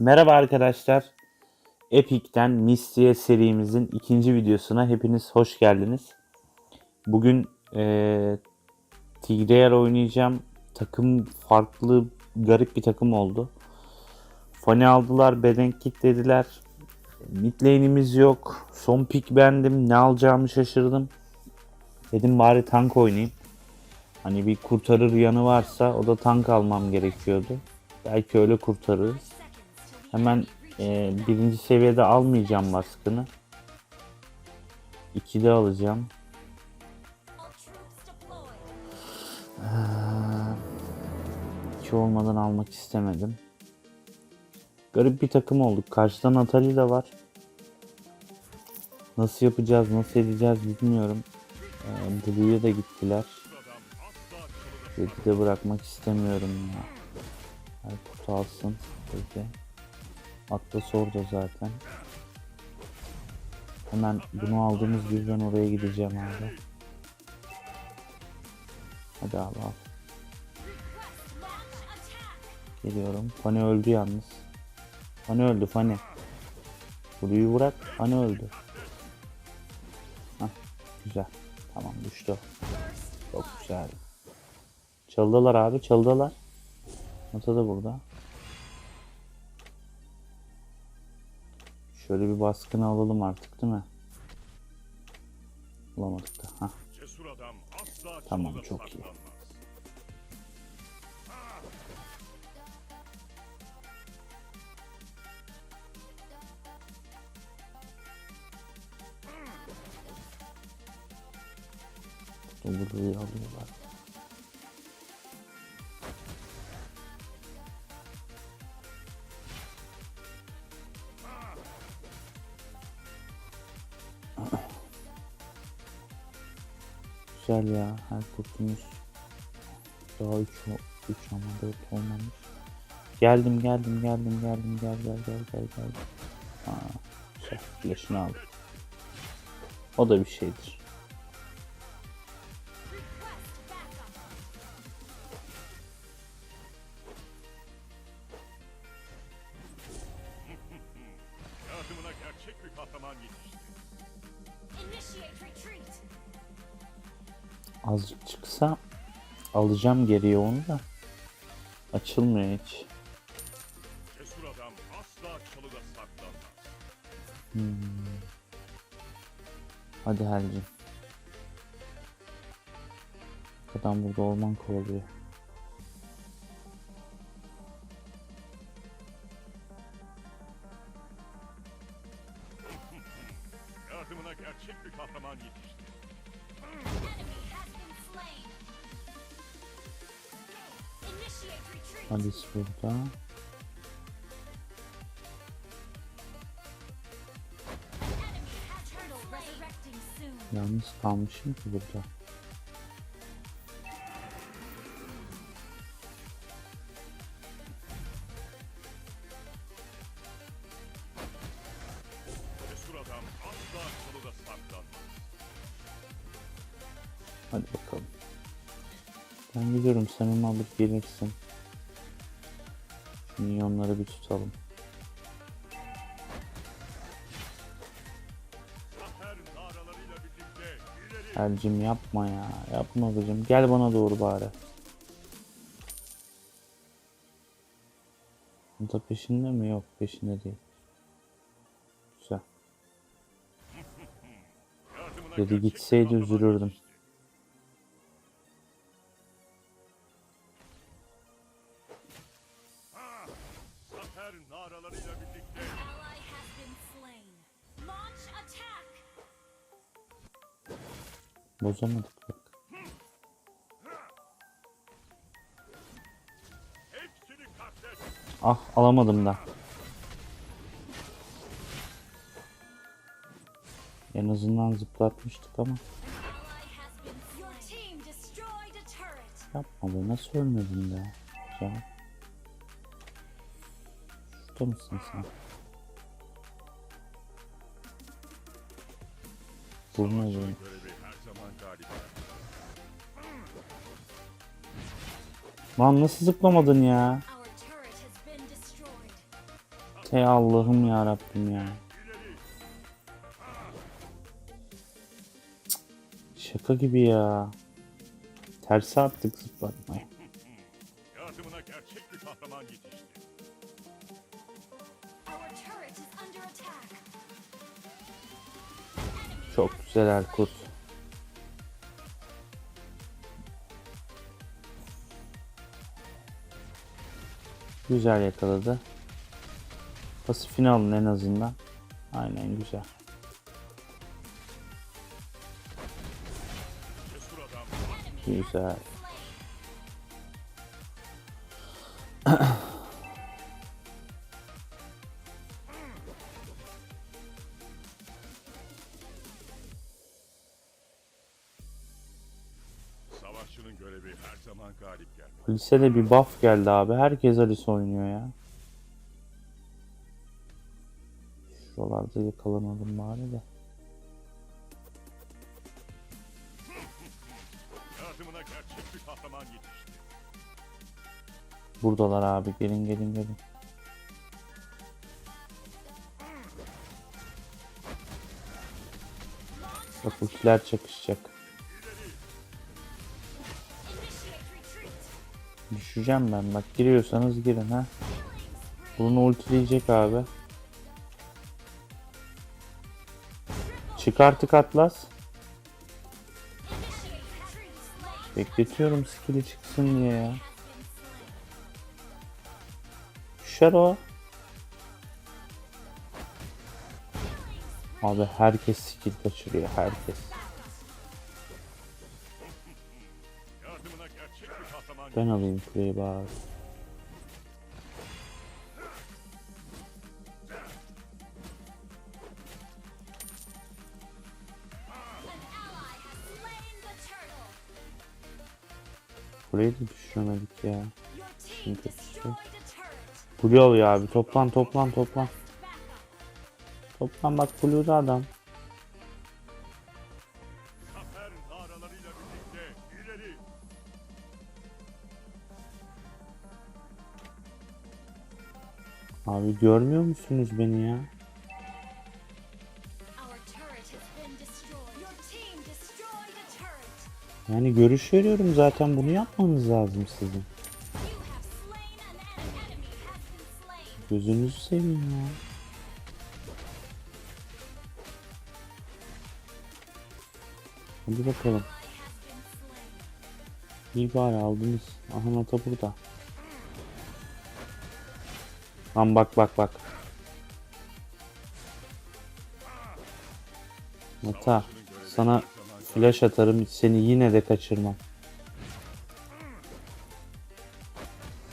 Merhaba arkadaşlar. Epic'ten Mystiye serimizin ikinci videosuna hepiniz hoş geldiniz. Bugün eee TDR oynayacağım. Takım farklı, garip bir takım oldu. Fani aldılar, beden kitlediler. Mid lane'imiz yok. Son pick bendim. Ne alacağımı şaşırdım. Dedim bari tank oynayayım. Hani bir kurtarır yanı varsa o da tank almam gerekiyordu. Belki öyle kurtarırız. Hemen e, birinci seviyede almayacağım baskını. 2'de alacağım. İki olmadan almak istemedim. Garip bir takım olduk. Karşıdan Natali de var. Nasıl yapacağız, nasıl edeceğiz bilmiyorum. Ee, Blue'ya da gittiler. Red'i de bırakmak istemiyorum ya. Her kutu alsın. Peki. Atlas orada zaten. Hemen bunu aldığımız birden oraya gideceğim abi. Hadi abi al. Geliyorum. Fani öldü yalnız. Fani öldü Fani. Blue'yu bırak. Fani öldü. Hah, güzel. Tamam düştü. Çok güzel. Çaldılar abi çaldılar. Mata da burada. Şöyle bir baskını alalım artık değil mi? Bulamadık da. Hah, Tamam, çok iyi. Blue'yu alıyorlar. Güzel ya. Her kurtumuz daha 3 3 ama 4 olmamış. Geldim geldim geldim geldim gel gel gel gel gel. Aa, güzel. Flash'ını aldım. O da bir şeydir. Gerçek bir kahraman yetişti. Initiate retreat. Azıcık çıksa alacağım geriye onu da. Açılmıyor hiç. Saklanmaz. Hadi Helcim. Adam burada orman kovalıyor. Yardımına gerçek bir kahraman yetişti. Alice burada. Yalnız kalmışım ki burada. Cesur adam asla çalıda saklanmaz. Hadi bakalım. Ben gidiyorum sen onu alıp gelirsin. Minyonları bir tutalım. Helcim yapma ya. Yapma kızım. Gel bana doğru bari. Bu da peşinde mi? Yok peşinde değil. Güzel. Dedi gitseydi üzülürdüm. Bozamadık bak. Ah alamadım da. En azından zıplatmıştık ama. Yapma be nasıl ölmedin be? Ya. Şurada mısın sen? Vurma beni. Galip. Lan nasıl zıplamadın ya? Ey Allah'ım ya Rabbim ya. Cık, Şaka gibi ya. Tersi attık zıplatmayı. Yardımına gerçek bir kahraman yetişti. Çok güzel Erkut. Güzel yakaladı. Pasifini alın en azından. Aynen güzel. Güzel. zaman galip gelmek. Lisede bir buff geldi abi. Herkes Alice oynuyor ya. Şuralarda yakalamadım bari de. Yardımına gerçek bir kahraman yetişti. Buradalar abi. Gelin gelin gelin. Bak ultiler çakışacak. Düşeceğim ben. Bak giriyorsanız girin ha. Bunu ultileyecek abi. Çık artık Atlas. Bekletiyorum skill'i çıksın diye ya. Düşer o. Abi herkes skill kaçırıyor. Herkes. Ben alayım kuleyi bari. Kuleyi de düşüremedik ya. Şimdi alıyor abi. Toplan toplan toplan. Toplan bak Blue'da adam. Abi görmüyor musunuz beni ya? Yani görüş veriyorum zaten bunu yapmanız lazım sizin. Gözünüzü seveyim ya. Hadi bakalım. İyi bari aldınız. Aha nota burada. Lan bak bak bak. Nota sana flash atarım seni yine de kaçırmam.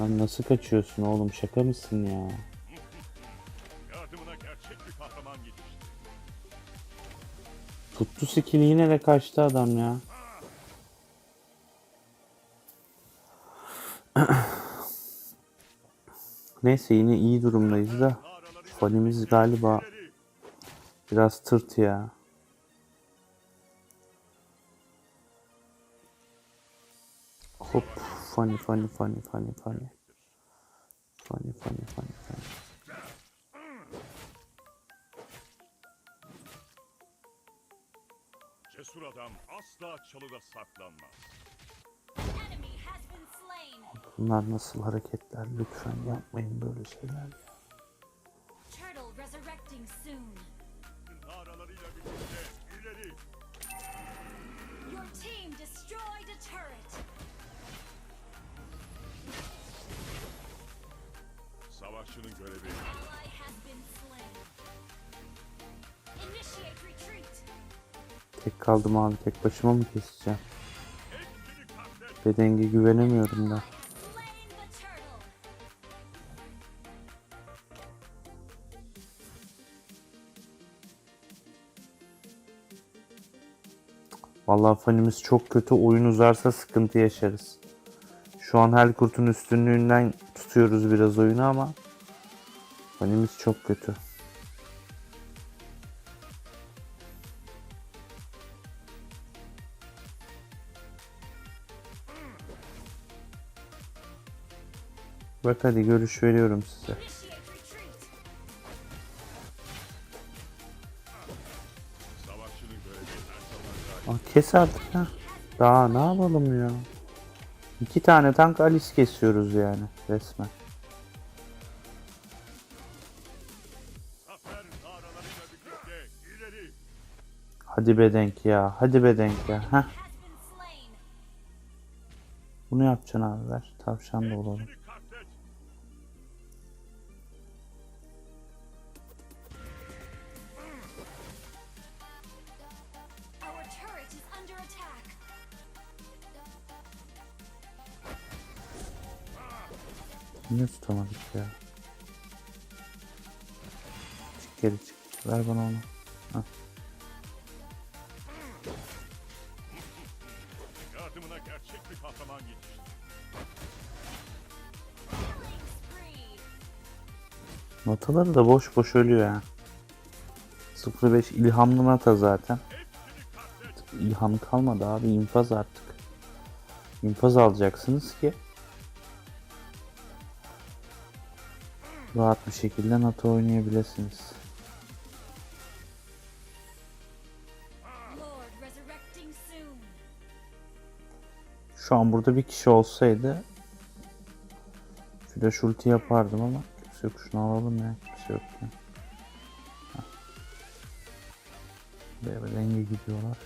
Lan nasıl kaçıyorsun oğlum şaka mısın ya? Tuttu skill'i yine de kaçtı adam ya. Neyse yine iyi durumdayız da. Fanimiz galiba biraz tırt ya. Hop funny funny funny funny funny. Funny funny funny funny. Cesur adam asla çalıda saklanmaz. Bunlar nasıl hareketler lütfen yapmayın böyle şeyler. Savaşçının görevi. Tek kaldım abi tek başıma mı keseceğim? Bedenge güvenemiyorum da. Vallahi fanimiz çok kötü. Oyun uzarsa sıkıntı yaşarız. Şu an her kurtun üstünlüğünden tutuyoruz biraz oyunu ama fanimiz çok kötü. Bak hadi görüş veriyorum size. Aa, kes artık ha. Daha ne yapalım ya. İki tane tank Alice kesiyoruz yani resmen. Hadi bedenk ya. Hadi bedenk ya. Heh. Bunu yapacaksın abi ver. Tavşan da olalım. Tutamadık ya? Çık geri çık. Ver bana onu. Yardımına gerçek bir kahraman yetişti. Killing spree. Notaları da boş boş ölüyor ya. 05 ilhamlı nata zaten. İlham kalmadı abi infaz artık. İnfaz alacaksınız ki rahat bir şekilde NATO oynayabilirsiniz. Şu an burada bir kişi olsaydı flash ulti yapardım ama kimse yok. Şunu alalım ya. Kimse yok ya. Denge gidiyorlar.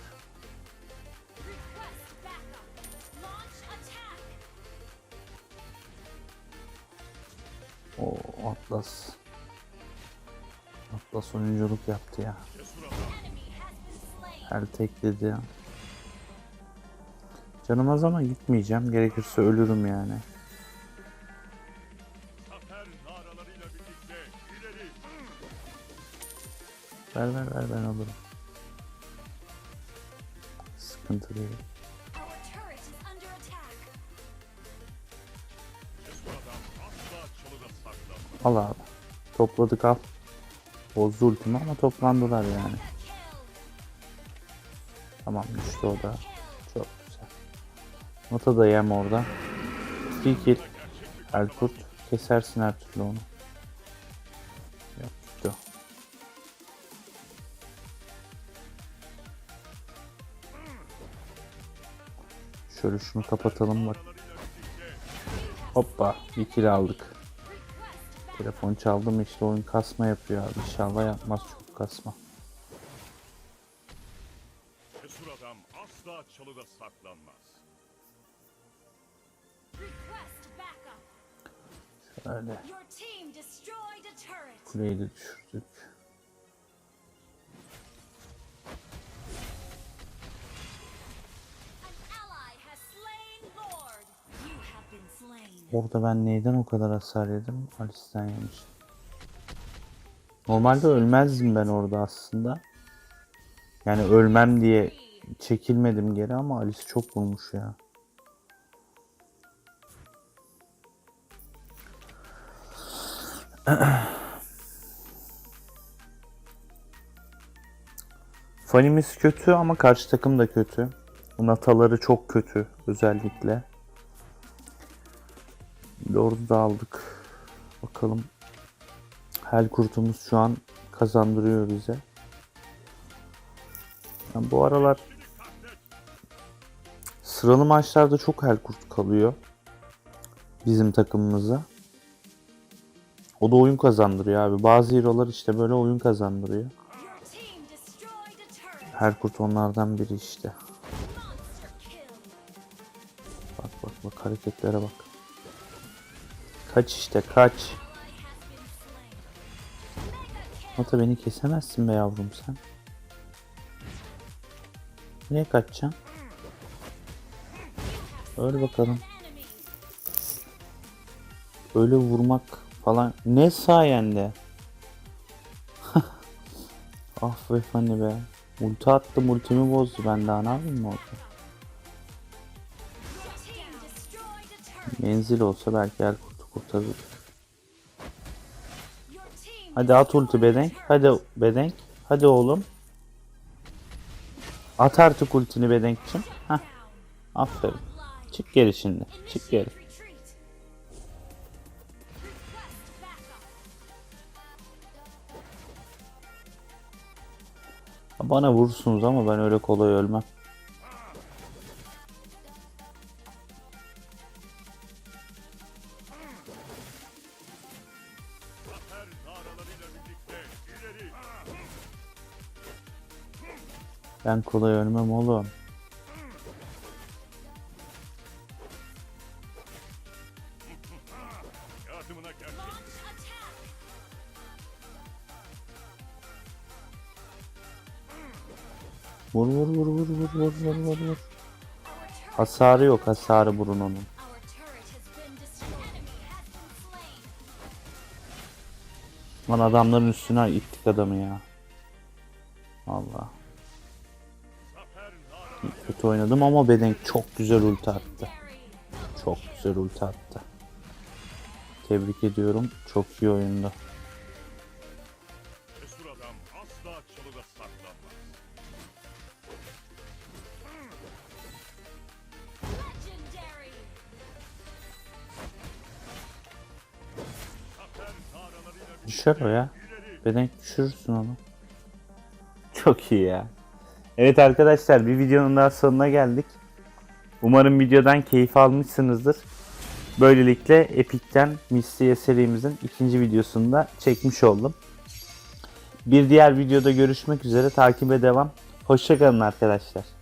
Atlas. Atlas oyunculuk yaptı ya. Her tekledi ya. Canım az ama gitmeyeceğim. Gerekirse ölürüm yani. Ver ver ver ben alırım. Sıkıntı değil. Al abi. Topladık al. Bozdu ultimi ama toplandılar yani. Tamam düştü o da. Çok güzel. Nota da yem orada. 2 kill. Kesersin her türlü onu. O. Şöyle şunu kapatalım bak. Hoppa bir aldık. Telefon çaldım işte oyun kasma yapıyor abi. İnşallah yapmaz çok kasma. Orada ben neyden o kadar hasar yedim? Alice'den yemiş. Normalde ölmezdim ben orada aslında. Yani ölmem diye çekilmedim geri ama Alice çok vurmuş ya. Fanimiz kötü ama karşı takım da kötü. Nataları çok kötü özellikle. Lord'u da aldık. Bakalım. Hel kurtumuz şu an kazandırıyor bize. Yani bu aralar sıralı maçlarda çok hel kurt kalıyor. Bizim takımımıza. O da oyun kazandırıyor abi. Bazı hero'lar işte böyle oyun kazandırıyor. Her kurt onlardan biri işte. Bak bak bak hareketlere bak. Kaç işte kaç. Mata beni kesemezsin be yavrum sen. Niye kaçacaksın? Öl bakalım. Öyle vurmak falan. Ne sayende? ah be Fanny be. Ulti attım ultimi bozdu. Ben daha ne yapayım orada? Your team destroyed a turret. Menzil olsa belki el kurtu kurtarır. Hadi at ulti bedenk. Hadi bedenk. Hadi oğlum. At artık ultini bedenkçim. Hah. Aferin. Çık geri şimdi. Çık geri. Bana vurursunuz ama ben öyle kolay ölmem. Ben kolay ölmem oğlum. Vur vur vur vur vur vur vur vur vur. Hasarı yok hasarı burun onun. our turret has been destroyed. Enemy has been slain. Lan adamların üstüne ittik adamı ya. Allah. Kötü oynadım ama Bedenk çok güzel ulti attı. Çok güzel ulti attı. Tebrik ediyorum. Çok iyi naralarıyla Düşer o ya. Bedenk düşürürsün onu. Çok iyi ya. Evet arkadaşlar bir videonun daha sonuna geldik. Umarım videodan keyif almışsınızdır. Böylelikle Epic'ten Mysteria serimizin ikinci videosunu da çekmiş oldum. Bir diğer videoda görüşmek üzere. Takibe devam. Hoşçakalın arkadaşlar.